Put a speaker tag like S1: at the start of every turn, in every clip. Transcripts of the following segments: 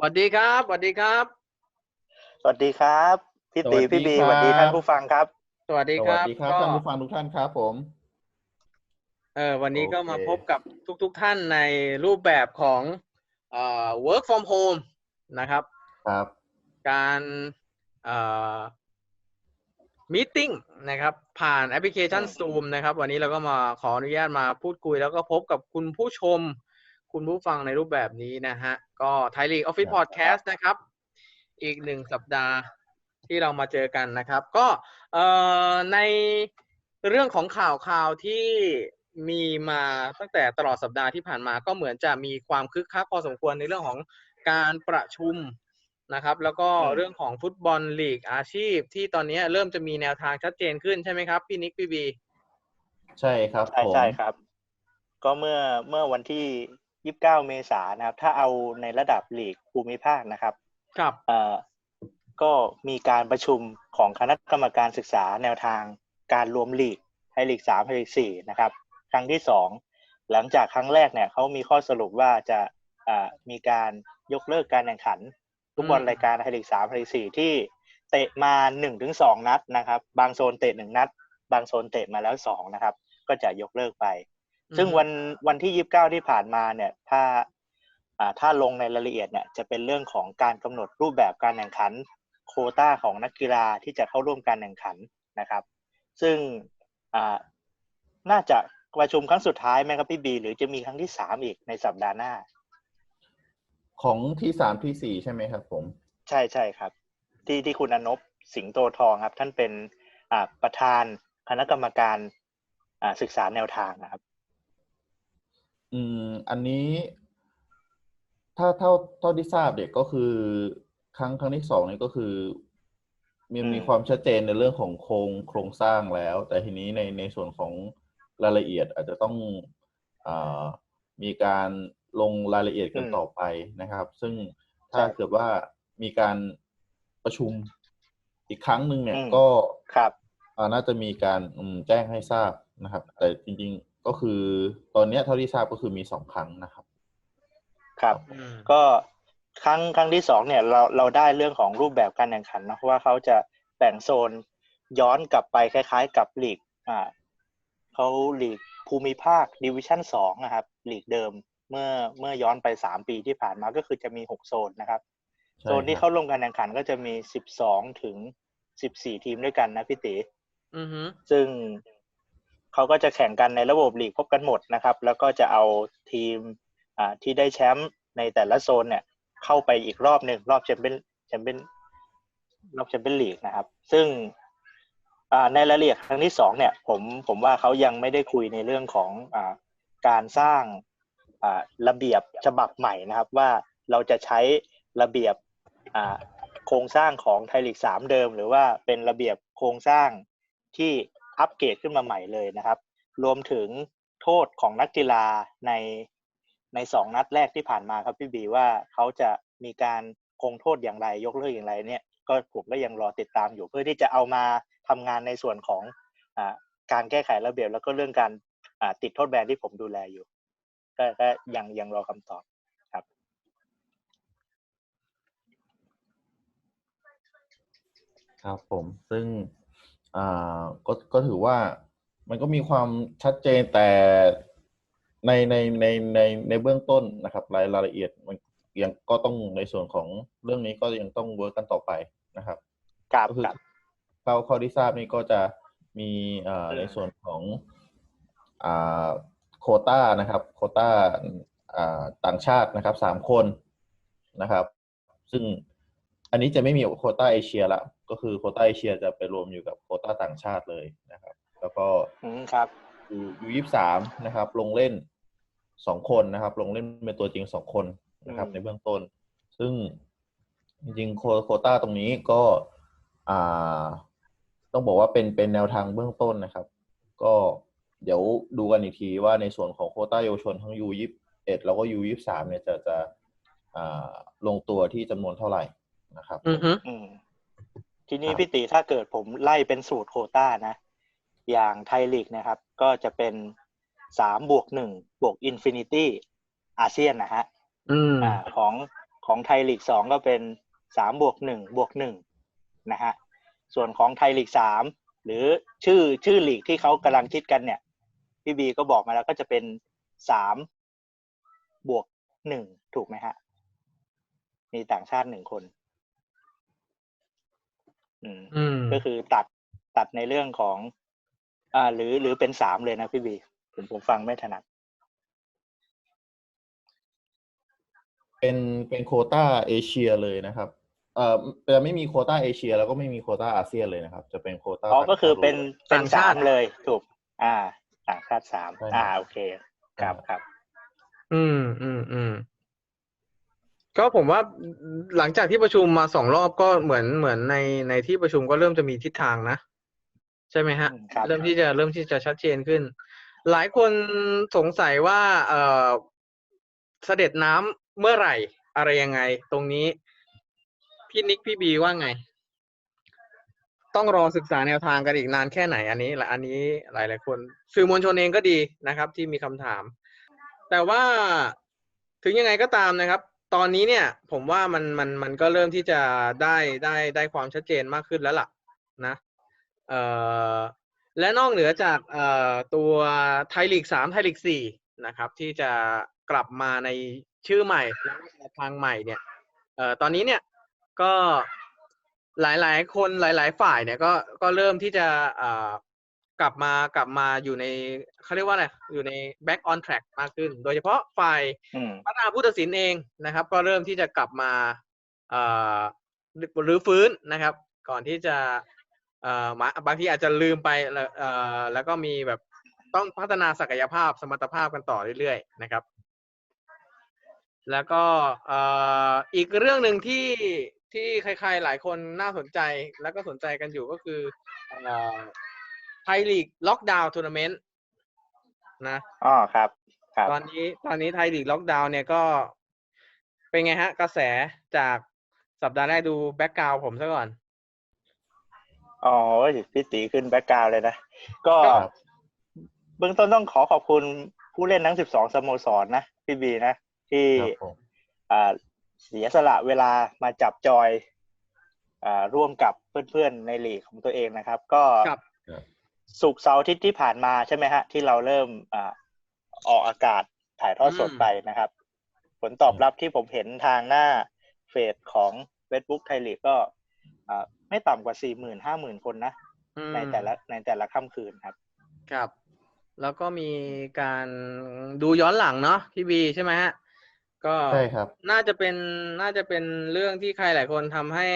S1: สวัสดีครับสวัสดีครับ
S2: สวัสดีครับ พี่ตี
S3: สวัสดี
S2: พี่บี
S3: ครับ
S2: สวัสดีท่านผู้ฟังครับ
S1: สวัสดี
S3: ส
S1: ค
S3: วัส
S1: รับ
S3: ดีครับ
S1: ก็
S3: ท่านผู้ฟังทุกท่านครับผม
S1: เออวันนี้ก็
S3: โอเค
S1: มาพบกับทุกๆทท่านในรูปแบบของเอ่อ work from home นะครับ
S3: ครับ
S1: การเอ่อ meeting นะครับ ผ่านแอปพลิเคชัน
S2: อืม
S1: Zoom นะครับ วันนี้เราก็มาขออนุญาตมาพูดคุยแล้วก็พบกับคุณผู้ชม คุณผู้ฟังในรูปแบบนี้นะฮะ ก็ไทยลีกออฟฟิศ
S3: ครับ
S1: พอดแคสต์นะครับ อีกหนึ่งสัปดาห์ที่เรามาเจอกันนะครับ ก็เอ่อในเรื่องของข่าวข่าวที่มีมาตั้งแต่ตลอดสัปดาห์ที่ผ่านมาก็เหมือนจะมีความคึกคักพอสมควรในเรื่องของการประชุมนะครับ แล้วก็
S2: อืม
S1: เรื่องของฟุตบอลลีกอาชีพ ที่ตอนนี้เริ่มจะมีแนวทางชัดเจนขึ้นใช่ไหมครับพี่นิกพี่บี
S3: ใช่ครับ
S2: ใช่
S3: ผม
S2: ใช่ครับ ก็เมื่อเมื่อวันที่ 29เมษายนนะครับ ถ้าเอาในระดับลีกภูมิภาคนะครับ
S1: ครับ
S2: เอ่อก็มีการประชุมของคณะกรรมการศึกษาแนวทางการรวมลีกไทยลีกสามไทยลีกสี่นะครับ ครั้งที่สองหลังจากครั้งแรกเนี่ยเขามีข้อสรุปว่าจะอ่ามีการยกเลิกการแข่งขันฟุตบอล
S1: อืม
S2: รายการไทยลีกสามไทยลีกสี่ที่เตะมาหนึ่งถึงสองนัดนะครับ บางโซนเตะหนึ่งนัด บางโซนเตะมาแล้วสองนะครับ ก็จะยกเลิกไป ซึ่งวันวันที่ยี่สิบเก้าที่ผ่านมาเนี่ย ถ้าอ่าถ้าลงในรายละเอียดเนี่ยจะเป็นเรื่องของการกำหนดรูปแบบการแข่งขัน โควต้าของนักกีฬาที่จะเข้าร่วมการแข่งขันนะครับ ซึ่งอ่าน่าจะประชุมครั้งสุดท้ายไหมครับพี่บี หรือจะมีครั้งที่สามอีกในสัปดาห์หน้า
S3: ของที่สามที่สี่ใช่ไหมครับ ผม
S2: ใช่ใช่ครับ ที่ที่คุณอนบสิงโตทองครับ ท่านเป็นอ่าประธานคณะกรรมการอ่าศึกษาแนวทางนะครับ
S3: อืมอันนี้ ถ้าเท่าเท่าที่ทราบเด็กก็คือครั้งครั้งที่สองนี่ก็คือมี
S2: อืม
S3: มีความชัดเจนในเรื่องของโครงโครงสร้างแล้ว แต่ทีนี้ในในส่วนของรายละเอียดอาจจะต้องอามีการลงรายละเอียดกันต่อไปนะครับ ซึ่งถ้าเกิดว่ามีการประชุมอีกครั้งหนึ่งเนี่ย
S2: อืม
S3: ก็
S2: ครับ
S3: อ่าน่าจะมีการอืมแจ้งให้ทราบนะครับ แต่จริงๆ ก็คือตอนเนี้ยเท่าที่ทราบก็คือมีสองครั้งนะครับ
S2: ครับ
S1: อืม
S2: ก็ครั้งครั้งที่สองเนี่ยเราเราได้เรื่องของรูปแบบการแข่งขันนะเพราะว่าเขาจะแบ่งโซนย้อนกลับไปคล้าย ๆ กับลีกอ่าเขาลีกภูมิภาคดิวิชั่นสองนะครับลีกเดิมเมื่อเมื่อย้อนไปสามปีที่ผ่านมาก็คือจะมีหกโซนนะครับ
S3: ใช่
S2: โซนที่
S3: ครั
S2: เข้า
S3: บ
S2: ร่วมการแข่งขันก็จะมีสิบสองถึงสิบสี่ทีมด้วยกันนะพี่ติ
S1: อือฮึ
S2: ซึ่ง เขาก็จะแข่งกันในระบบลีกพบกันหมดนะครับ แล้วก็จะเอาทีมอ่าที่ได้แชมป์ในแต่ละโซนเนี่ยเข้าไปอีกรอบหนึ่งรอบแชมเปี้ยนแชมเปี้ยนรอบแชมเปี้ยนลีกนะครับ ซึ่งอ่าในรายละเอียดครั้งที่สองเนี่ยผมผมว่าเขายังไม่ได้คุยในเรื่องของอ่าการสร้างอ่าระเบียบฉบับใหม่นะครับ ว่าเราจะใช้ระเบียบอ่าโครงสร้างของไทยลีกสามเดิม หรือว่าเป็นระเบียบโครงสร้างที่ อัปเกรดขึ้นมาใหม่เลยนะครับ รวมถึงโทษของนักกีฬาในในสองนัดแรกที่ผ่านมาครับพี่บีว่าเขาจะมีการคงโทษอย่างไร ยกเลิกอย่างไรเนี่ย ก็ผมก็ยังรอติดตามอยู่เพื่อที่จะเอามาทำงานในส่วนของอการแก้ไขระเบียบแล้วก็เรื่องการติดโทษแบนที่ผมดูแลอยู่ ก็ก็ยังยังรอคำตอบครับ
S3: ครับผมซึ่ง อ่าก็ก็ถือว่ามันก็มีความชัดเจนแต่ในในในในในเบื้องต้นนะครับ รายรายละเอียดมันยังก็ต้องในส่วนของเรื่องนี้ก็ยังต้องเวิร์กกันต่อไปนะครับ
S2: ครับ
S3: ก็คือ
S2: ครับ
S3: ข้าข้อที่ทราบนี่ก็จะมีอ่า
S2: อืม
S3: ในส่วนของอ่าโควต้านะครับ โควต้าอ่าต่างชาตินะครับสามคนนะครับ ซึ่งอันนี้จะไม่มีโควต้าเอเชียละ ก็คือโควต้าเอเชียจะไปรวมอยู่กับโควต้าต่างชาติเลยนะครับ แล้วก็
S2: อืมครับ
S3: ยูยูยี่สามนะครับ ลงเล่นสองคนนะครับ ลงเล่นเป็นตัวจริงสองคนนะครับ
S2: อืม
S3: ในเบื้องต้น ซึ่งจริงๆโคโควต้าตรงนี้ก็อ่าต้องบอกว่าเป็นเป็นแนวทางเบื้องต้นนะครับ ก็เดี๋ยวดูกันอีกทีว่าในส่วนของโควต้าเยาวชนทั้งยูยี่เอ็ดแล้วก็ยูยี่สามเนี่ยจะจะอ่าลงตัวที่จำนวนเท่าไหร่นะครับ
S1: อือฮึ
S2: อืม ทีนี้
S3: ครับ
S2: พี่ติถ้าเกิดผมไล่เป็นสูตรโควต้านะ อย่างไทยลีกนะครับ ก็จะเป็นสามบวกหนึ่งบวกอินฟินิตี้อาเซียนนะฮะ
S1: อืม
S2: อ่าของของไทยลีกสองก็เป็นสามบวกหนึ่งบวกหนึ่งนะฮะส่วนของไทยลีกสามหรือชื่อชื่อลีกที่เขากำลังคิดกันเนี่ยพี่บีก็บอกมาแล้วก็จะเป็นสามบวกหนึ่งถูกไหมฮะ มีต่างชาติหนึ่งคน อืม
S1: อืม
S2: ก็คือตัดตัดในเรื่องของ อ่า หรือหรือเป็นสามเลยนะพี่บีผมผมฟังไม่ถนัด
S3: เป็นเป็นโควต้าเอเชียเลยนะครับเอ่อจะไม่มีโควต้าเอเชีย แล้วก็ไม่มีโควต้าอาเซียนเลยนะครับ จะเป็นโควต้า
S2: อ๋อก็คือเป็นเป็น
S1: ต่างชา
S2: สา
S1: ติ
S2: มเลยถูก อ่าต่างชาติสาม
S3: ใช่
S2: อ่าโอเค ครับครับ
S1: อืมอืมอืม ก็ผมว่าหลังจากที่ประชุมมาสองรอบก็เหมือนเหมือนในในที่ประชุมก็เริ่มจะมีทิศทางนะ ใช่ไหมฮะ
S2: อืมครับ
S1: เริ่มที่จะเริ่มที่จะชัดเจนขึ้น หลายคนสงสัยว่าเออเสด็จน้ำเมื่อไหร่ อะไรยังไง ตรงนี้ พี่นิกพี่บีว่าไง ต้องรอศึกษาแนวทางกันอีกนานแค่ไหนอันนี้และอันนี้หลายหลายๆคน สื่อมวลชนเองก็ดีนะครับ ที่มีคำถาม แต่ว่าถึงยังไงก็ตามนะครับ ตอนนี้เนี่ย ผมว่ามันมันมันก็เริ่มที่จะได้ได้ได้ความชัดเจนมากขึ้นแล้วล่ะนะเอ่อและนอกเหนือจากเอ่อตัวไทยลีกสามไทยลีกสี่นะครับ ที่จะกลับมาในชื่อใหม่และทางใหม่เนี่ยเอ่อตอนนี้เนี่ยก็หลาย ๆ คนหลาย ๆ ฝ่ายเนี่ยก็ก็เริ่มที่จะเอ่อ กลับมากลับมาอยู่ในเขาเรียกว่าอะไรอยู่ใน back on track มากขึ้น โดยเฉพาะฝ่าย
S2: อืม
S1: พัฒนาผู้ตัดสินเองนะครับ ก็เริ่มที่จะกลับมาเอ่อหรือฟื้นนะครับ ก่อนที่จะเอ่อมาบางทีอาจจะลืมไปแล้วเอ่อแล้วก็มีแบบต้องพัฒนาศักยภาพสมรรถภาพกันต่อเรื่อยๆนะครับ แล้วก็เอ่ออีกเรื่องหนึ่งที่ที่ใครๆหลายคนน่าสนใจแล้วก็สนใจกันอยู่ก็คือเอ่อ ไทยลีกล็อกดาวน์ทัวร์นาเมนต์นะ
S2: อ๋อครับครับ
S1: ตอนนี้ตอนนี้ไทยลีกล็อกดาวน์เนี่ยก็เป็นไงฮะ กระแสจากสัปดาห์แรกดูแบ็กกราวผมซะก่อน
S2: อ๋อพี่ตีขึ้นแบ็กกราวด์เลยนะ ก็
S1: ครับ
S2: เบื้องต้นต้องขอขอบคุณผู้เล่นทั้ง 12 สโมสรนะพี่บีนะ ที่
S3: ครับผม
S2: อ่าเสียสละเวลามาจับจอยอ่าร่วมกับเพื่อนๆในลีกของตัวเองนะครับ ก็
S1: ครับ
S2: สุกร์เสาร์อาทิตย์ที่ผ่านมาใช่ไหมฮะ ที่เราเริ่มอ่าออกอากาศถ่ายทอดสด
S1: อืม
S2: ไปนะครับ ผลตอบรับที่ผมเห็นทางหน้าเฟซของ Facebook ไทยลีกก็อ่าไม่ต่ำกว่าสี่หมื่นห้าหมื่นคนนะ
S1: อืม
S2: ในแต่ละในแต่ละค่ำคืนครับ
S1: ครับ แล้วก็มีการดูย้อนหลังเนาะพี่บีใช่ไหมฮะ ก็
S3: ใช่ครับ
S1: น่าจะเป็นน่าจะเป็นเรื่องที่ใครหลายคนทำให้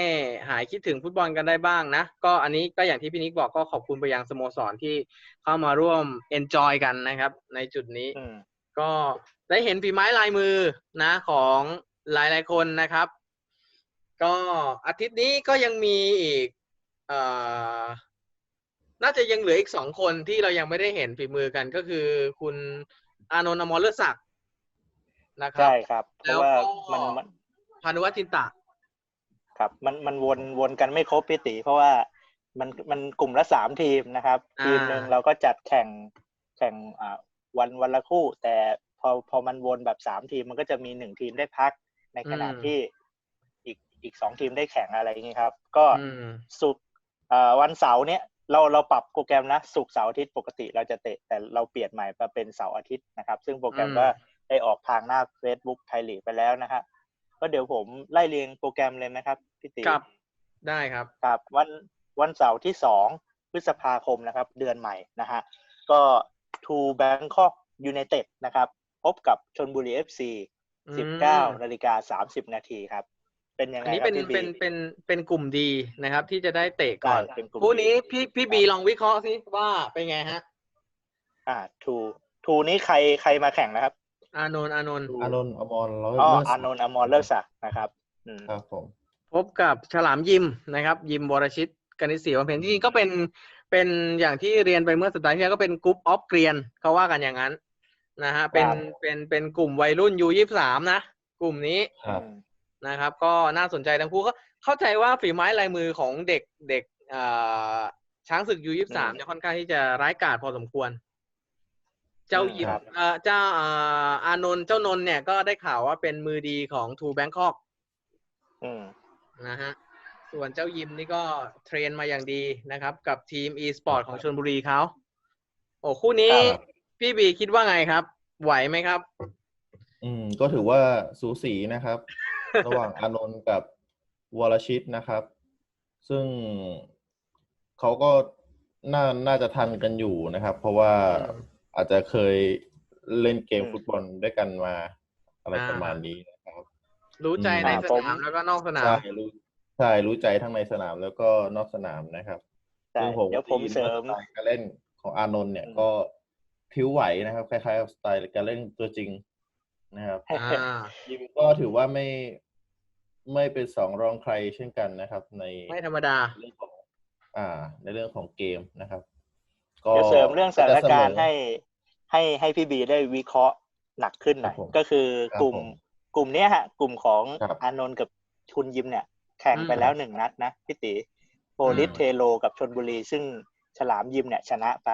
S1: หายคิดถึงฟุตบอลกันได้บ้างนะ ก็อันนี้ก็อย่างที่พี่นิกบอกก็ขอบคุณไปยังสโมสรที่เข้ามาร่วมเอนจอยกันนะครับ ในจุดนี้
S2: อืม
S1: ก็ได้เห็นฝีไม้ลายมือนะของหลายหลายๆคนนะครับ ก็อาทิตย์นี้ก็ยังมีอีกเอ่อน่าจะยังเหลืออีกสองคนที่เรายังไม่ได้เห็นฝีมือกันก็คือคุณอานนท์อมรเลิศศักดิ์ นะครั
S2: ใช่
S1: บ
S2: ครับ เพ
S1: แล้ว
S2: ราะว่า
S1: ก็
S2: มันมัน
S1: พานุวัฒน์จินตะ
S2: ครับ มันมันวนวนกันไม่ครบพี่ตีเพราะว่ามันมันกลุ่มละสามทีมนะครับ
S1: อ่า
S2: ทีมหนึ่งเราก็จัดแข่งแข่งอ่าวันวันละคู่ แต่พอพอมันวนแบบสามทีมมันก็จะมีหนึ่งทีมได้พัก ในขณะที่อีกอีกสองทีมได้แข่งอะไรอย่างนี้ครับ ก็
S1: อืม
S2: สุกร์อ่าวันเสาร์เนี้ยเราเราปรับโปรแกรมนะสุกร์เสาร์อาทิตย์ปกติเราจะเตะแต่เราเปลี่ยนใหม่มาเป็นเสาร์อาทิตย์นะครับ ซึ่งโปรแกรม
S1: อืม
S2: ก็ ได้ออกทางหน้า Facebook ไทยลีกไปแล้วนะครับก็เดี๋ยวผมไล่เรียงโปรแกรมเลยนะครับพี่ตี
S1: ครับ ได้ครับ
S2: ครับวันวันเสาร์ที่สองพฤษภาคมนะครับ เดือนใหม่นะฮะก็ To Bangkok United นะครับ พบกับชนบุรี FC
S1: อืม
S2: 19นาฬิกา30นาทีครับ เป็นยัง
S1: อั
S2: ไง
S1: นนี้
S2: ครั
S1: เป็
S2: บ
S1: น
S2: พี่บี
S1: เป็นเป็นเป็นกลุ่มดีนะครับ ที่จะได้เตะก่อน
S2: ใช่เป็นกลุ่ม
S1: คู่นี้
S2: ดี
S1: พี่พี่บีลองวิเคราะห์สิว่าเป็นไงฮะ
S2: อ่า To To นี้ใครใครมาแข่งนะครับ
S1: อานนท์อานนท์
S3: อานนท์อมรแล้ว
S2: อ๋อ
S3: เลิศ
S2: อานนท์อมรเลิศศักดิ์นะครับอืม
S3: ครับผม
S1: พบกับฉลามยิมนะครับ ยิมวรชิตกนิษฐ์ศรีบำเพ็ญจริงๆก็เป็นเป็นอย่างที่เรียนไปเมื่อสัปดาห์ที่แล้วก็เป็นกรุ๊ปออฟเกรียนเขาว่ากันอย่างนั้นนะฮะเป็น
S2: ครับ
S1: เป็นเป็นกลุ่มวัยรุ่นยูยี่สามนะ กลุ่มนี้
S3: ครับ
S2: อืม
S1: นะครับ ก็น่าสนใจทั้งคู่ก็เข้าใจว่าฝีไม้ลายมือของเด็กเด็กเอ่อช้างศึกยูยี่สามเนี่ยค่อนข้างที่จะร้ายกาจพอสมควร เจ้ายิม
S2: ครับ
S1: เอ่อเจ้าเอ่ออานนท์เจ้านนท์เนี่ยก็ได้ข่าวว่าเป็นมือดีของทูแบงคอก
S2: อืม
S1: นะฮะส่วนเจ้ายิมนี่ก็เทรนมาอย่างดีนะครับ กับทีม e-sport ของชลบุรีเขาโอ้คู่นี้
S3: ครับ
S1: พี่บีคิดว่าไงครับ ไหวไหมครับ
S3: อืม ก็ถือว่าสูสีนะครับ ระหว่างอานนท์กับวรชิตนะครับ ซึ่งเขาก็น่าน่าจะทันกันอยู่นะครับ เพราะว่า
S1: อืม
S3: อาจจะเคยเล่นเกม
S2: อืม
S3: ฟุตบอลด้วยกันมา อะไร
S1: อ่า
S3: ประมาณนี้นะครับ
S1: รู้ใจ
S3: อืม
S1: ใน
S2: อ่า
S1: ส
S2: ผม
S1: นามแล้วก็นอกสนาม
S3: ใช่รู้ใช่รู้ใจทั้งในสนามแล้วก็นอกสนามนะครับ
S2: ใช่
S3: ซึ่งผม
S2: เดี๋ยวผม
S3: ตี
S2: เสริม
S3: สไตล์การเล่นของอานนท์เนี่ย
S2: อืม
S3: ก็ผิวไหวนะครับ คล้ายๆกับสไตล์การเล่นตัวจริงนะครับ
S1: อ่า
S3: ยิมก็ถือว่าไม่ไม่เป็นสองรองใครเช่นกันนะครับ ใน
S1: ไม่ธรรมดา
S3: เรื่องของ อ่า ในเรื่องของเกมนะครับก็
S2: เดี๋ยวเสริมเรื่องสถานการณ์
S3: จะเสมอ
S2: ให้ให้ให้พี่บีได้วิเคราะห์หนักขึ้นหน่อย
S3: ครับผม
S2: ก็คือ
S3: ครับ
S2: กลุ่ม
S3: ผม
S2: กลุ่มเนี้ยฮะ กลุ่มของ
S3: ครับ
S2: อานนท์กับคุณยิมเนี่ย แข่งไป
S1: อืม
S2: แล้วหนึ่งนัดนะพี่ติโปลิส
S3: อืม
S2: เทโลกับชนบุรี ซึ่งฉลามยิมเนี่ยชนะไป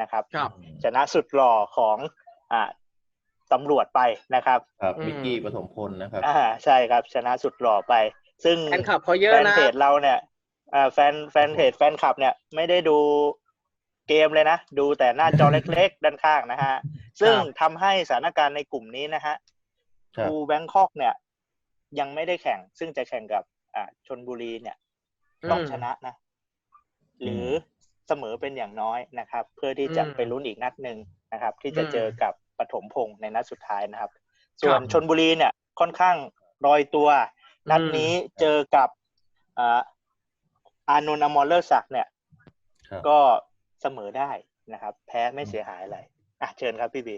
S2: นะครับ
S1: ครับ
S2: ชนะสุดหล่อของอ่าตำรวจไปนะครับ
S3: ครับ
S1: อืม
S3: มิกกี้ปฐมพลนะครับ
S2: อ่าใช่ครับ ชนะสุดหล่อไป ซึ่ง
S1: แฟนคลับเขาเยอะ
S2: แฟน
S1: นะ
S2: เพจเราเนี่ยอ่าแฟนแฟนเพจแฟนคลับเนี่ยไม่ได้ดู เกมเลยนะ ดูแต่หน้าจอเล็กๆ ด้านข้างนะฮะ ซึ่งทำให้สถานการณ์ในกลุ่มนี้นะฮะ
S3: ครับ
S2: ทูแบงคอกเนี่ย ยังไม่ได้แข่ง ซึ่งจะแข่งกับ อ่าชนบุรีเนี่ย ต้อง
S1: อืม
S2: ชนะนะ หรือเสมอเป็นอย่างน้อยนะครับ เพื่อที่จะ
S1: อืม
S2: ไปลุ้นอีกนัดหนึ่งนะครับ ที่จะ
S1: อืม
S2: เจอกับปฐมพงษ์ในนัดสุดท้ายนะครับ ส่วน
S1: ครับ
S2: ชนบุรีเนี่ย ค่อนข้างรอยตัว นัดนี้เจอกับอ่าอานนท์อมรเลอร์ศักดิ์เนี่ย
S3: ครับ
S2: ก็ เสมอได้นะครับ แพ้ไม่เสียหายอะไรอะเชิญครับพี่บี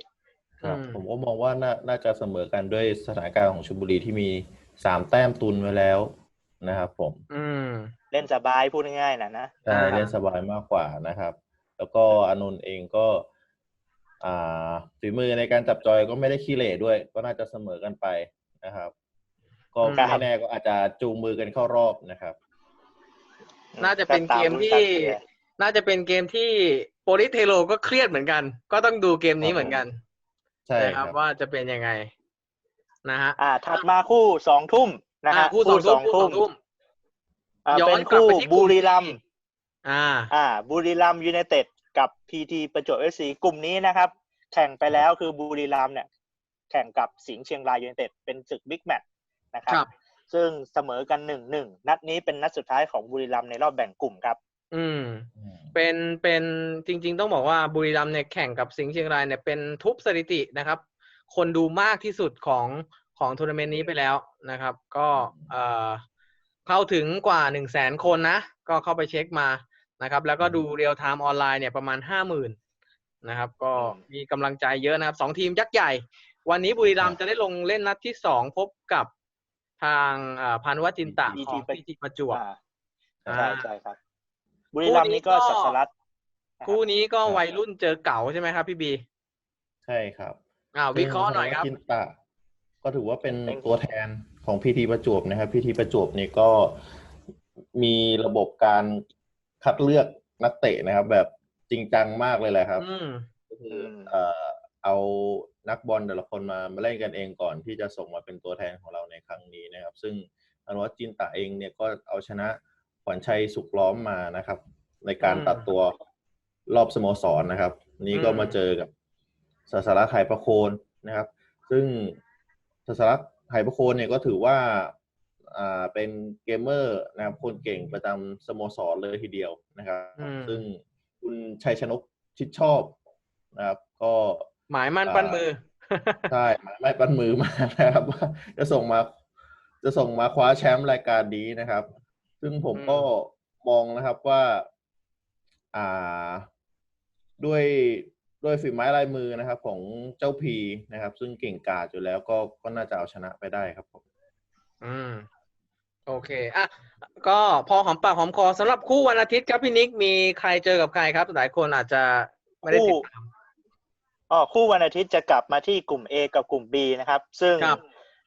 S3: ครับ
S1: อืม
S3: ผมก็มองว่าน่าน่าจะเสมอกันด้วยสถานการณ์ของชลบุรีที่มีสามแต้มตุนไว้แล้วนะครับ ผม
S1: อืม
S2: เล่นสบายพูดง่ายๆนะนะ
S3: ใช่
S1: อ่า
S3: เล่นสบายมากกว่านะครับ แล้วก็อานนท์เองก็ อ่าฝีมือในการจับจอยก็ไม่ได้ขี้เหร่ด้วย ก็น่าจะเสมอกันไปนะครับ ก็
S2: ครับ
S3: ไม่แน่ก็อาจจะจูงมือกันเข้ารอบนะครับ
S1: น่าจะเป็นเกมที่ น่าจะเป็นเกมที่โปลิสเทโลก็เครียดเหมือนกัน ก็ต้องดูเกมนี้เหมือนกัน
S3: ใช่
S1: นะค
S3: ค
S1: รั
S3: รั
S1: บบว่าจะเป็นยังไงนะฮะ
S2: อ่า ถัดมาคู่สองทุ่มนะ
S1: อ่า
S2: ฮะ
S1: คู่สองทุ่มคู่สองทุ่ม
S2: อ่า
S1: ย้อน
S2: เป็น
S1: กลับ
S2: คู่
S1: ไปที่กลุ่ม
S2: บุรีรัมย์
S1: อ่า
S2: อ่า บุรีรัมย์ยูไนเต็ดกับพีทีประจวบเอฟซีกลุ่มนี้นะครับ แข่งไปแล้วคือบุรีรัมย์เนี่ย แข่งกับสิงห์เชียงรายยูไนเต็ดเป็นศึกบิ๊กแมตช์นะครับ
S1: ครับ
S2: ซึ่งเสมอกันหนึ่งหนึ่งนัดนี้เป็นนัดสุดท้ายของบุรีรัมย์ในรอบแบ่งกลุ่มครับ
S1: อืม เป็นเป็นจริง ๆ ต้องบอกว่าบุรีรัมย์เนี่ยแข่งกับสิงห์เชียงรายเนี่ยเป็นทุบสถิตินะครับ คนดูมากที่สุดของของทัวร์นาเมนต์นี้ไปแล้วนะครับ ก็เอ่อเข้าถึงกว่าหนึ่งแสนคนนะ ก็เข้าไปเช็คมานะครับ แล้วก็ดูเรียลไทม์ออนไลน์เนี่ยประมาณห้าหมื่นนะครับ ก็
S2: อืม
S1: มีกำลังใจเยอะนะครับสองทีมยักษ์ใหญ่ วันนี้บุรีรัมย์จะได้ลงเล่นนัดที่สองพบกับทางอ่าพันวัจินตะของพีทีประจวบ
S2: อ่า
S1: อ่า
S2: ใช่ใช่ครับ บุรีรัมย์นี่ก็
S1: คู่นี้ก็
S2: สัสลัดะรับ
S1: คู่นี้ก็
S3: ครับ
S1: วัยรุ่นเจอเก่าใช่ไหมครับ พี่บี
S3: ใช่ครับ
S1: อ่าวิเคราะห์หน่อยครับ
S3: จินตะก็ถือว่าเป็น
S2: เป็น
S3: ตัวแทนของพีทีประจวบนะครับพีทีประจวบนี่ก็มีระบบการคัดเลือกนักเตะนะครับ แบบจริงจังมากเลยแหละครับ
S1: อืม
S3: ก็คือเอ่อเอานักบอลแต่ละคนมามาเล่นกันเองก่อนที่จะส่งมาเป็นตัวแทนของเราในครั้งนี้นะครับ ซึ่งอันวัตจินตะเองเนี่ยก็เอาชนะ ขวัญชัยสุขล้อมมานะครับ ในการ
S1: อืม
S3: ตัดตัวรอบสโมสรนะครับ นี่ก็
S1: อืม
S3: มาเจอกับสสรัฐไทยประโคนนะครับ ซึ่งสสรัฐไทยประโคนเนี่ยก็ถือว่าอ่าเป็นเกมเมอร์นะครับคนเก่งประจำสโมสรเลยทีเดียวนะครับ
S1: อืม
S3: ซึ่งคุณชัยชนกชิดชอบนะครับ ก็
S1: หมายมั่นปั้นมือ
S3: ใช่หมายไม่ปั้นมือมานะครับว่าจะส่งมาจะส่งมาคว้าแชมป์รายการนี้นะครับ ซึ่งผม
S1: อืม
S3: ก็มองนะครับว่า อ่า ด้วยด้วยฝีไม้ลายมือนะครับ ของเจ้าพีนะครับ ซึ่งเก่งกาจอยู่แล้วก็ก็น่าจะเอาชนะไปได้ครับผม
S1: อืม โอเคอะก็พอหอมปากหอมคอสำหรับคู่วันอาทิตย์ครับพี่นิกมีใครเจอกับใครครับหลายคนอาจจะไม่ได้ติดตาม
S2: อ๋อคู่วันอาทิตย์จะกลับมาที่กลุ่ม A กับกลุ่ม B นะครับ ซึ่ง
S1: ครับ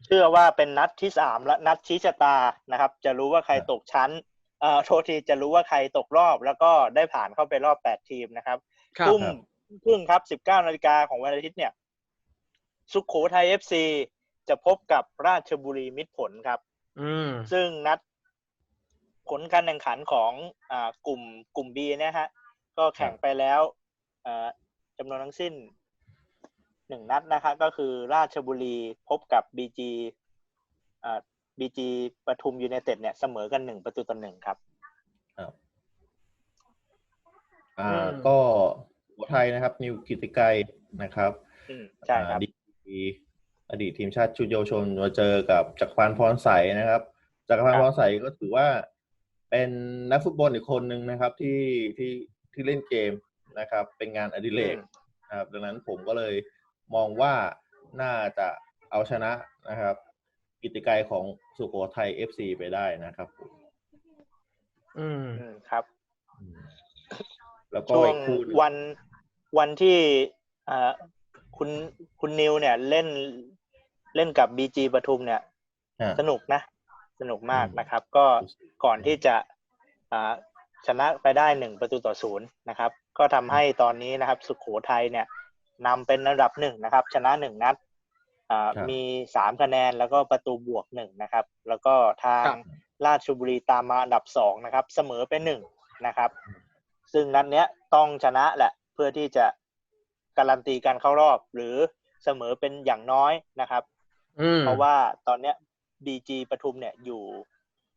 S2: เชื่อว่าเป็นนัดที่สามและนัดชี้ชะตานะครับ จะรู้ว่าใคร
S3: ครับ
S2: ตกชั้นเอ่อโทษทีจะรู้ว่าใครตกรอบ แล้วก็ได้ผ่านเข้าไปรอบแปดทีมนะครับ
S1: ครับ
S2: ทุ่มครึ่งครับสิบเก้านาฬิกาของวันอาทิตย์เนี่ย สุขโขทัยเอฟซีจะพบกับราชบุรีมิตรผลครับ
S1: อืม
S2: ซึ่งนัดผลการแข่งขันของอ่ากลุ่มกลุ่ม B เนี่ยฮะ ก็แข่งไปแล้วอ่าจำนวนทั้งสิ้น หนึ่งนัดนะครับก็คือราชบุรีพบกับ BG อ่า BG ปทุมยูไนเต็ดเนี่ยเสมอกันหนึ่งประตูต่อหนึ่งครับ
S3: อ่า
S1: อืม
S3: ก็หัวไทยนะครับ นิวกิติไกรนะครับ
S2: อืมใช่ครับ
S3: อดีตอดีตทีมชาติชุดเยาวชนมาเจอกับจักรพันธ์พรใสนะครับ จักรพันธ์พรใสก็ถือว่าเป็นนักฟุตบอลอีกคนหนึ่งนะครับ ที่ที่ที่เล่นเกมนะครับ เป็นงานอดิเรก
S2: อืม
S3: นะครับ ดังนั้นผมก็เลย มองว่าน่าจะเอาชนะนะครับ กิติไกรของสุโขทัยเอฟซีไปได้นะครับผม
S1: อืม
S2: อืมครับ
S3: อืมแล้วก็
S2: ช่ว
S3: อี
S2: ง
S3: กคู่หนึ่ง
S2: วันวันที่อ่าคุณคุณนิวเนี่ยเล่นเล่นกับบีจีปทุมเนี่ย
S3: อะ
S2: สนุกนะ สนุกมาก
S3: อืม
S2: นะครับ ก็ก่อนที่จะอ่าชนะไปได้หนึ่งประตูต่อศูนย์นะครับ ก็ทำให้ตอนนี้นะครับ สุขโขทัยเนี่ย นำเป็นระดับหนึ่งนะครับ ชนะหนึ่งนัดอ่า
S3: ครับ
S2: มีสามคะแนนแล้วก็ประตูบวกหนึ่งนะครับ แล้วก็ทาง
S1: ครับ
S2: ราชบุรีตามมาอันดับสองนะครับ เสมอเป็นหนึ่งนะครับ ซึ่งนัดเนี้ยต้องชนะแหละเพื่อที่จะการันตีการเข้ารอบหรือเสมอเป็นอย่างน้อยนะครับ
S1: อืม
S2: เพราะว่าตอนเนี้ย BG ปทุมเนี่ยอยู่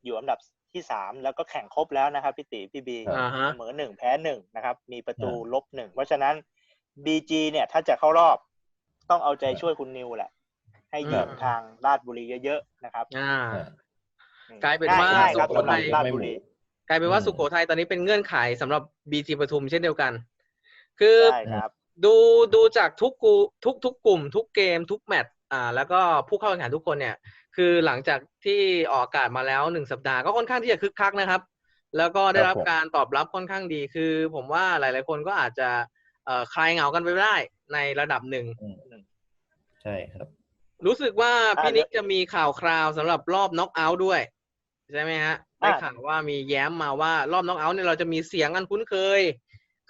S2: อยู่อันดับที่สามแล้วก็แข่งครบแล้วนะครับพี่ติพี่บี
S1: อ่าฮะ
S2: เสมอหนึ่งแพ้หนึ่งนะครับ มีประตูลบหนึ่งเพราะฉะนั้น BG เนี่ย ถ้าจะเข้ารอบ ต้องเอาใจช่วยคุณนิวแหละ ให้ยิง
S1: อืม
S2: ทางราชบุรีเยอะๆนะครับ
S1: อ่า
S3: อะ
S2: อืม
S1: กลายเป็นว่า
S2: ง่ายๆครับ
S1: สุโข
S2: สำห
S1: ทั
S2: รับ
S1: ย
S2: ราชบุรี
S1: กลายเป็นว่า
S3: อืม
S1: สุโขทัยตอนนี้เป็นเงื่อนไขสำหรับบีจีปทุมเช่นเดียวกัน คือ
S2: ใช่ครับ
S1: ดูดูจากทุกกูทุกทุกกลุ่ม ทุกเกม ทุกแมตช์อ่า แล้วก็ผู้เข้าแข่งขันทุกคนเนี่ย คือหลังจากที่ออกอากาศมาแล้วหนึ่งสัปดาห์ก็ค่อนข้างที่จะคึกคักนะครับ แล้วก็ได้รับ
S3: ครับผม
S1: การตอบรับค่อนข้างดีคือ ผมว่าหลาย ๆ คนก็อาจจะเอ่อ คลายเหงากันไปได้ในระดับหนึ่ง
S3: อืมใช่ครับ
S1: รู้สึกว่า
S2: อ่า
S1: พี่นิกจะมีข่าวคราวสำหรับรอบน็อกเอาท์ด้วย ใช่ไหมฮะได้
S2: อ่า
S1: ข่าวว่ามีแย้มมาว่ารอบน็อกเอาท์เนี่ยเราจะมีเสียงอันคุ้นเคย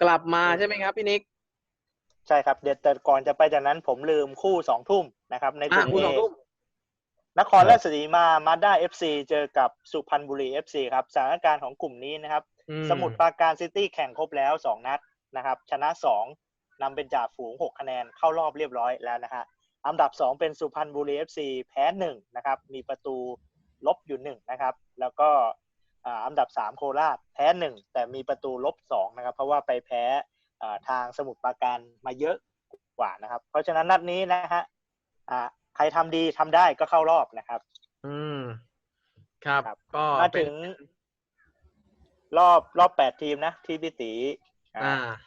S1: กลับมาใช่ไหมครับพี่นิก
S2: ใช่ครับ เดี๋ยวแต่ก่อนจะไปจากนั้นผมลืมคู่สองทุ่มนะครับ ในก
S1: อะ
S2: ลุ่ม
S1: คู่
S2: เอ
S1: สองทุ่ม
S2: นครราชสีมามาด้าเอฟซีเจอกับสุพรรณบุรีเอฟซีครับสถานการณ์ของกลุ่มนี้นะครับ
S1: อื
S2: สมุทรปราการซิตี้แข่งครบแล้วสองนัด นะครับ ชนะสองนำเป็นจ่าฝูงหกคะแนนเข้ารอบเรียบร้อยแล้วนะฮะอันดับสองเป็นสุพรรณบุรีเอฟซีแพ้หนึ่งนะครับ มีประตูลบอยู่หนึ่งนะครับ แล้วก็อ่าอันดับสามโคราชแพ้หนึ่งแต่มีประตูลบสองนะครับ เพราะว่าไปแพ้อ่าทางสมุทรปราการมาเยอะกว่านะครับ เพราะฉะนั้นนัดนี้นะฮะอ่าใครทำดีทำได้ก็เข้ารอบนะครับ
S1: อืม ครับ
S2: ครับ
S1: ก็
S2: มา
S1: เป็
S2: ถึ
S1: น
S2: งรอบรอบแปดทีมนะ ที่พี่ตีอ่า
S1: อ่า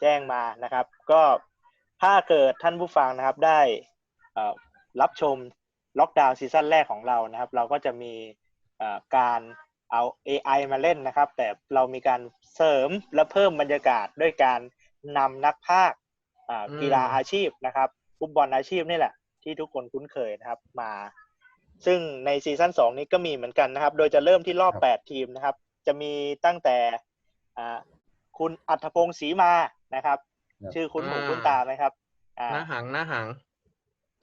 S2: แจ้งมานะครับ ก็ถ้าเกิดท่านผู้ฟังนะครับได้เอ่อรับชมล็อกดาวน์ซีซั่นแรกของเรานะครับ เราก็จะมีเอ่อการเอา AI มาเล่นนะครับ แต่เรามีการเสริมและเพิ่มบรรยากาศด้วยการนำนักพากย์อ่า
S1: อืม
S2: กีฬาอาชีพนะครับฟุตบอลอาชีพนี่แหละ ที่ทุกคนคุ้นเคยนะครับมา ซึ่งในซีซั่นสองนี้ก็มีเหมือนกันนะครับ โดยจะเริ่มที่รอบ
S3: ครับ
S2: แปดทีมนะครับ จะมีตั้งแต่อ่า คุณอัธพงศ์ศรีมานะครับ
S3: ครับ
S2: ชื่อคุณหู
S1: อ่า
S2: คุณตาไหมครับอ่า
S1: หน้าหังหน้าหัง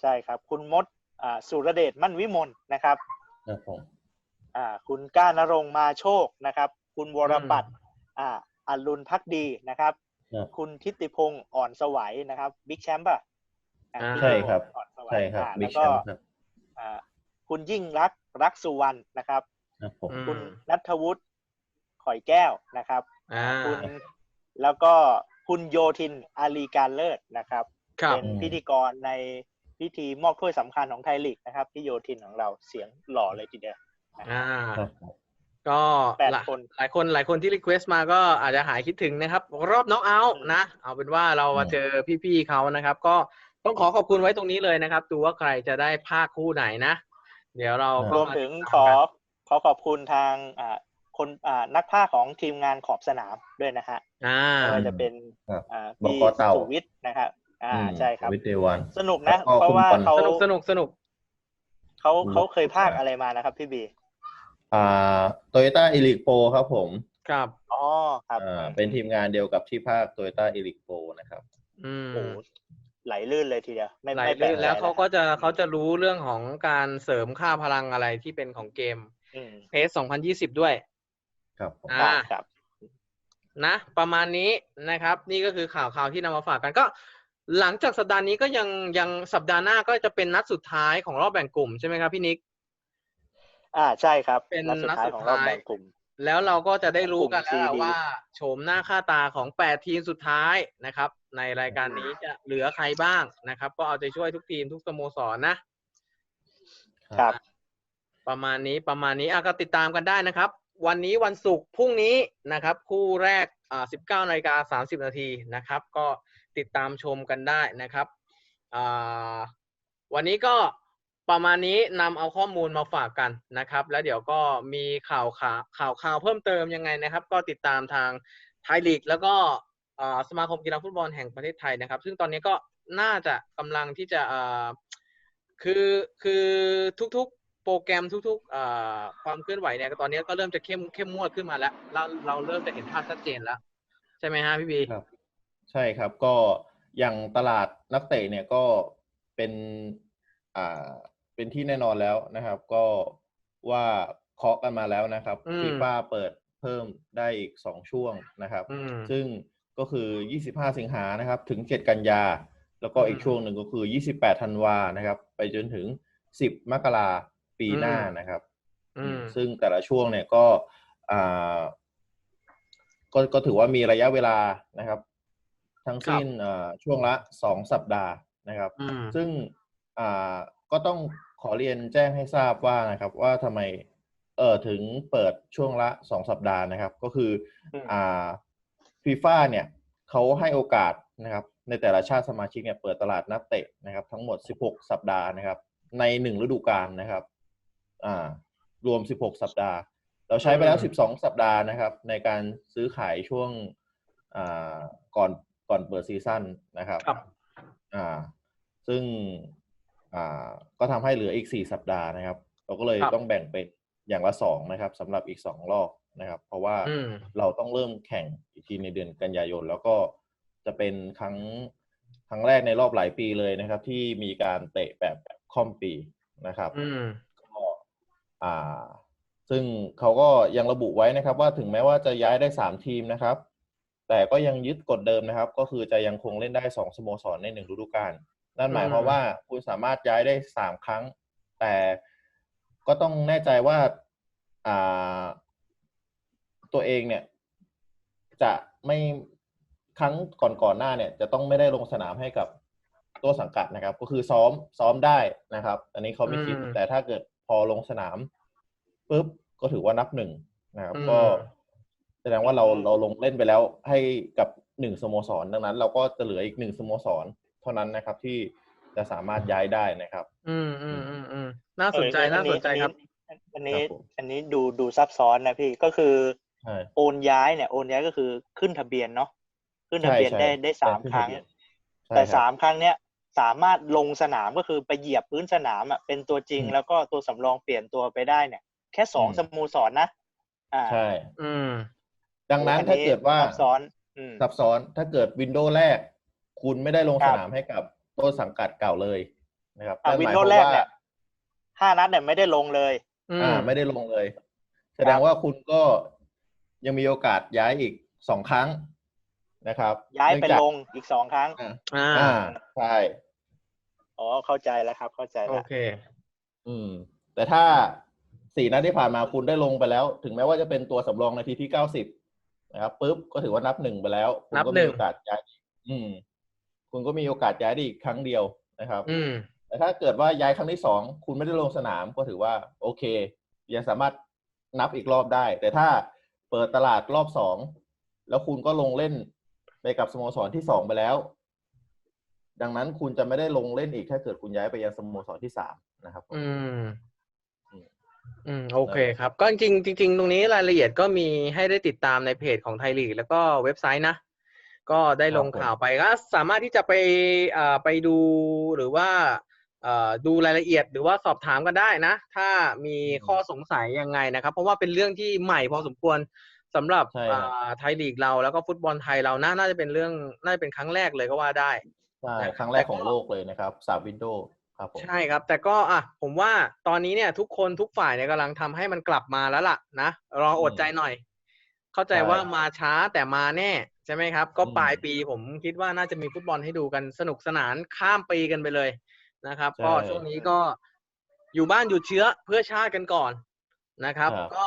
S2: ใช่ครับ คุณมดอ่าสุรเดชมั่นวิมลนะครับ
S3: ครับผม
S2: อ่าคุณก้านรงค์มาโชคนะครับ คุณวรปัตรอ่าอรุณพักดีนะครับ
S3: ครับ
S2: คุณทิติพงศ์อ่อนสวัยนะครับบิ๊กแชมป์ป่ะอ่า
S1: อ่า
S3: ใช่ครับ
S2: อ่อนสวัย
S3: ใช่ครับ
S2: อ่า
S3: บิ๊
S2: แล้
S3: ก
S2: ว
S3: แช
S2: ก็
S3: มป์ครับ
S2: อ่าคุณยิ่งรักษณ์รักสุวรรณนะครับ
S3: ครับผม
S1: อืม
S2: คุณนัทวุฒิข่อยแก้วนะครับ
S1: อ่า
S2: คุณแล้วก็คุณโยทินอาลีการเลิศนะครับ
S1: ครับ
S2: เป็นพิธีกรในพิธีมอบถ้วยสำคัญของไทยลีกนะครับพี่โยทินของเราเสียงหล่อเลยทีเดียวนะค
S1: อ่า
S2: รับ
S3: ครับ
S1: ก็
S2: แปด
S1: หลาย
S2: คน
S1: หลายคนหลายคนที่รีเควสต์มาก็อาจจะหายคิดถึงนะครับ รอบน็อกเอาท์
S2: อืม
S1: นะ เอาเป็นว่าเรามา
S3: อืม
S1: เจอพี่ๆเขานะครับ ก็ต้องขอขอบคุณไว้ตรงนี้เลยนะครับดูว่าใครจะได้ภาคคู่ไหนนะ เดี๋ยวเราก็
S2: รวมถึงขอขอขอบคุณทางอ่า คนอ่านักภาคของทีมงานขอบสนามด้วยนะฮะ
S1: อ่า
S2: ไม่ว่าจะเป็น
S3: ครับ
S2: อ่า
S3: บ
S2: พี่
S3: กเต่า
S2: สุวิทย์นะครับอ่า
S3: อืม
S2: ใช่ครับ
S3: วิทย์เดวัน
S2: สนุกนะ
S3: แล้วก็
S2: เพราะว่า
S3: คุณปอน
S2: เขา
S1: สนุกสนุกสนุก
S2: เขา
S3: คุณ
S2: เขาเคยภาคอะไรมานะครับพี่บี
S3: อ่าโตโยต้าอีลิกโปครับผม
S1: ครับ
S2: อ๋อครับ
S3: อ่าเป็นทีมงานเดียวกับที่ภาคโตโยต้าอีลิกโปนะครับ
S1: อืม
S2: โอ้ไหลลื่นเลยทีเดียวไม่
S1: ไหล
S2: ไม่แปล
S1: ลื่
S2: ก
S1: น
S2: ใจ
S1: แล้วเขา
S2: นะ
S1: ก็จะเขาจะรู้เรื่องของการเสริมค่าพลังอะไรที่เป็นของเกม
S2: อืม
S1: เพส2020ด้วย
S3: ครับผม
S1: อ่า
S2: ครับครับ
S1: นะ ประมาณนี้นะครับ นี่ก็คือข่าวข่าวที่นำมาฝากกันก็ หลังจากสัปดาห์นี้ก็ยังยังสัปดาห์หน้าก็จะเป็นนัดสุดท้ายของรอบแบ่งกลุ่มใช่ไหมครับพี่นิก
S2: อ่าใช่ครับ
S1: เป็น
S2: นัดสุด
S1: นัด
S2: ท้าย
S1: สุด
S2: ของรอบ
S1: ท้าย
S2: แบ่งกลุ่ม
S1: แล้วเราก็จะได้รู้กันแล้ว
S2: กลุ่ม C
S1: ว่าโฉมหน้าค่าตาของ 8 ทีมสุดท้ายนะครับ ในรายการนี้จะเหลือใครบ้างนะครับ ก็เอาใจช่วยทุกทีมทุกสโมสรนะ
S2: ครับ
S1: ประมาณนี้ประมาณนี้อะก็ติดตามกันได้นะครับ วันนี้วันศุกร์พรุ่งนี้นะครับ คู่แรกอ่า19นาฬิกา30 นาทีนะครับ ก็ติดตามชมกันได้นะครับอ่าวันนี้ก็ประมาณนี้นำเอาข้อมูลมาฝากกันนะครับ แล้วเดี๋ยวก็มีข่าวข่าวข่าวข่าวเพิ่มเติมยังไงนะครับ ก็ติดตามทางไทยลีกแล้วก็สมาคมกีฬาฟุตบอลแห่งประเทศไทยนะครับ ซึ่งตอนนี้ก็น่าจะกำลังที่จะคือคือทุกๆ โปรแกรมทุกๆเอ่อความเคลื่อนไหวเนี่ยตอนนี้ก็เริ่มจะเข้มเข้มงวดขึ้นมาแล้วเราเราเริ่มจะเห็นภาพชัดเจนแล้ว ใช่ไหมฮะพี่บี
S3: ครับ ใช่ครับก็อย่างตลาดนักเตะเนี่ยก็เป็นอ่าเป็นที่แน่นอนแล้วนะครับ ก็ว่าเคาะกันมาแล้วนะครับ
S1: อืม
S3: ฟีฟ่าเปิดเพิ่มได้อีกสองช่วงนะครับ
S1: อืม
S3: ซึ่งก็คือ 25 สิงหานะครับ ถึง 7 กันยา แล้วก็อีก
S1: อืม
S3: ช่วงหนึ่งก็คือ 28 ธันวานะครับ ไปจนถึง 10 มกรา ปีหน้า
S1: อืม
S3: นะครับ
S1: อืม
S3: ซึ่งแต่ละช่วงเนี่ยก็อ่าก็ก็ถือว่ามีระยะเวลานะครับ ทั้งสิ้นอ่าช่วงละสองสัปดาห์นะครับ
S1: อืม
S3: ซึ่งอ่าก็ต้องขอเรียนแจ้งให้ทราบว่านะครับ ว่าทำไมเออถึงเปิดช่วงละสองสัปดาห์นะครับ ก็คือ
S2: อืม
S3: อ่าฟีฟ่าเนี่ยเขาให้โอกาสนะครับ ในแต่ละชาติสมาชิกเนี่ยเปิดตลาดนักเตะนะครับ ทั้งหมด 16 สัปดาห์นะครับ ในหนึ่งฤดูกาลนะครับ อ่ารวม 16 สัปดาห์ เราใช้ไปแล้ว
S1: อืม
S3: 12 สัปดาห์นะครับ ในการซื้อขายช่วงอ่าก่อนก่อนเปิดซีซั่นนะครับ
S1: ครับ
S3: อ่าซึ่งอ่าก็ทำให้เหลืออีก 4 สัปดาห์นะครับ เราก็เลย
S1: ครับ
S3: ต้องแบ่งเป็นอย่างละสองนะครับสำหรับอีกสองรอบนะครับ เพราะว่า
S1: อืม
S3: เราต้องเริ่มแข่งอีกทีในเดือนกันยายน แล้วก็จะเป็นครั้งครั้งแรกในรอบหลายปีเลยนะครับ ที่มีการเตะแบบค่อมปีนะครับ
S1: อืม
S3: ก็ อ่าซึ่งเขาก็ยังระบุไว้นะครับ ว่าถึงแม้ว่าจะย้ายได้สามทีมนะครับ แต่ก็ยังยึดกฎเดิมนะครับ ก็คือจะยังคงเล่นได้สองสโมสรในหนึ่งฤดูกาลนั่นหมายความว่าคุณสามารถย้ายได้สามครั้ง แต่ก็ต้องแน่ใจว่าอ่าตัวเองเนี่ย จะไม่ครั้งก่อนๆหน้าเนี่ย จะต้องไม่ได้ลงสนามให้กับตัวสังกัดนะครับ ก็คือซ้อมซ้อมได้นะครับ อันนี้เขาไม่คิด
S1: อืม
S3: แต่ถ้าเกิด พอลงสนามปุ๊บก็ถือว่านับหนึ่งนะครับ
S1: อืม
S3: ก็แสดงว่าเราเราลงเล่นไปแล้วให้กับหนึ่งสโมสร ดังนั้น เราก็จะเหลืออีกหนึ่งสโมสร เท่านั้นนะครับที่จะสามารถย้ายได้นะครับ
S1: อืมอืมอืมอืมน่าสนใจ
S2: เออ
S1: น่าสนใจครับ
S2: อันนี้
S3: ครับผม
S2: อันนี้ดูดูซับซ้อนนะพี่ก็คือ
S3: ใช่
S2: โอนย้ายเนี่ยโอนย้ายก็คือขึ้นทะเบียนเนาะขึ้นทะเบียน
S3: ใช่
S2: ได้
S3: ใช่
S2: ได้สาม
S3: ขึ้น
S2: ครั้
S3: ทะ
S2: ง
S3: เบียนใช่
S2: แต่
S3: ครับ
S2: สามครั้งเนี้ย สามารถลงสนามก็คือไปเหยียบพื้นสนามอะเป็นตัวจริง
S3: อืม
S2: แล้วก็ตัวสำรองเปลี่ยนตัวไปได้เนี่ย แค่สอง
S3: อืม
S2: สโมสรนะอ่า
S3: ใช่
S1: อืม
S3: ดังนั้น
S2: อั
S3: ถ้าเกิดว่า
S2: ซับซ้อนอืม
S3: ซับซ้อนถ้าเกิดวินโดว์แรก คุณไม่ได้ลง
S2: ครั
S3: ส
S2: บ
S3: นามให้กับต้นสังกัดเก่าเลยนะครับ
S2: อะ
S3: นั่น
S2: วิ
S3: ห
S2: น
S3: มาย
S2: โด
S3: ความ
S2: ว์แรก
S3: ว่า
S2: เนี่ยห้านัดเนี่ยไม่ได้ลงเลย
S1: อื
S3: อ่ามไม่ได้ลงเลย แสดงว่าคุณก็ยังมีโอกาสย้ายอีกสองครั้ง นะครับ
S2: ย้ายไป
S3: เนื่องจาก
S2: ลงอีกสองครั้ง
S3: อ่า
S1: อ่า
S3: อ่าใช่
S2: อ๋อเข้าใจแล้วครับ เข้าใจ
S1: โอ
S2: แล้ว
S1: เค
S3: อืม แต่ถ้าสี่นัดที่ผ่านมาคุณได้ลงไปแล้ว ถึงแม้ว่าจะเป็นตัวสำรองนาทีที่เก้าสิบนะครับปุ๊บก็ถือว่านับหนึ่งไปแล้วคุณ
S1: นับ
S3: ก็
S1: หนึ่
S3: มี
S1: ง
S3: โอกาสย้าย อืม คุณก็มีโอกาสย้ายได้อีกครั้งเดียวนะครับ
S1: อืม
S3: แต่ถ้าเกิดว่าย้ายครั้งที่สองคุณไม่ได้ลงสนามก็ถือว่า โอเค ยังสามารถนับอีกรอบได้ แต่ถ้าเปิดตลาดรอบสองแล้วคุณก็ลงเล่น ไปกับสโมสรที่สองไปแล้ว ดังนั้นคุณจะไม่ได้ลงเล่นอีกถ้าเกิดคุณย้ายไปยังสโมสรที่สามนะครับผม
S1: อืม
S3: อืม
S1: อืม โอเคครับ ก็จริงๆจริง ๆ ตรงนี้รายละเอียดก็มีให้ได้ติดตามในเพจของไทยลีกแล้วก็เว็บไซต์นะก็ได้ลงข่าวไปก็สามารถที่จะไปเอ่อไปดูหรือว่าเอ่อดูรายละเอียดหรือว่าสอบถามกันได้นะ ถ้ามีข้อสงสัยยังไงนะครับ เพราะว่าเป็นเรื่องที่ใหม่พอสมควร สำหรับ
S3: ใช่ครับ
S1: อ่าไทยลีกเราแล้วก็ฟุตบอลไทยเราน่าน่าจะเป็นเรื่องน่าจะเป็นครั้งแรกเลยก็ว่าได้
S3: ใช่ครั้งแรกของโลกเลยนะครับสามวินโดว์ครับผม
S1: ใช่ครับ แต่ก็อะผมว่าตอนนี้เนี่ย ทุกคนทุกฝ่ายเนี่ยกำลังทำให้มันกลับมาแล้วล่ะนะรออดใจหน่อย เข้าใจว่ามาช้าแต่มาแน่ใช่ไหมครับ ก็ปลายปีผมคิดว่าน่าจะมีฟุตบอลให้ดูกันสนุกสนานข้ามปีกันไปเลยนะครับก็ช่วงนี้ก็อยู่บ้านหยุดเชื้อเพื่อชาติกันก่อนนะครับ ก็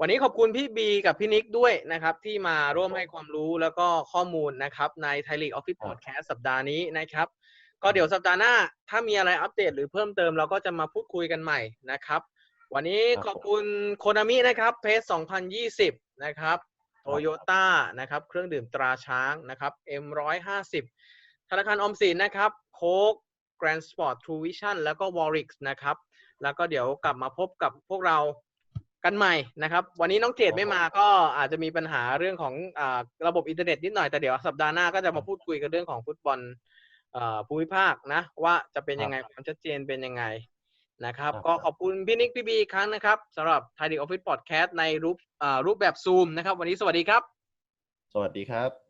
S1: วันนี้ขอบคุณพี่บีกับพี่นิกด้วยนะครับ ที่มาร่วมให้ความรู้แล้วก็ข้อมูลนะครับ ในไทยลีกออฟฟิศพอดแคสต์สัปดาห์นี้นะครับ ก็เดี๋ยวสัปดาห์หน้า ถ้ามีอะไรอัปเดตหรือเพิ่มเติมเราก็จะมาพูดคุยกันใหม่นะครับ วันนี้ขอบคุณโคนามินะครับเพจ2020 นะครับโตโยต้านะครับ เครื่องดื่มตราช้างนะครับ M150 ธนาคารออมสินนะครับโค้ก Grand Sport True Vision แล้วก็ Warix นะครับ แล้วก็เดี๋ยวกลับมาพบกับพวกเรา กันใหม่นะครับ วันนี้น้องเจดไม่มาก็อาจจะมีปัญหาเรื่องของอาระบบอินเทอร์เน็ตนิดหน่อยแต่เดี๋ยวสัปดาห์หน้าก็จะมาพูดคุยกันเรื่องของฟุตบอลเอ่อภูมิภาคนะ ว่าจะเป็นยังไงความชัดเจนเป็นยังไงนะครับ ก็ขอบคุณพี่นิกพี่บีอีกครั้งนะครับสำหรับไทยดีออฟฟิศพอดแคสต์ในรูปอ่ารูปแบบซูมนะครับ วันนี้สวัสดีครับ
S3: สวัสดีครับ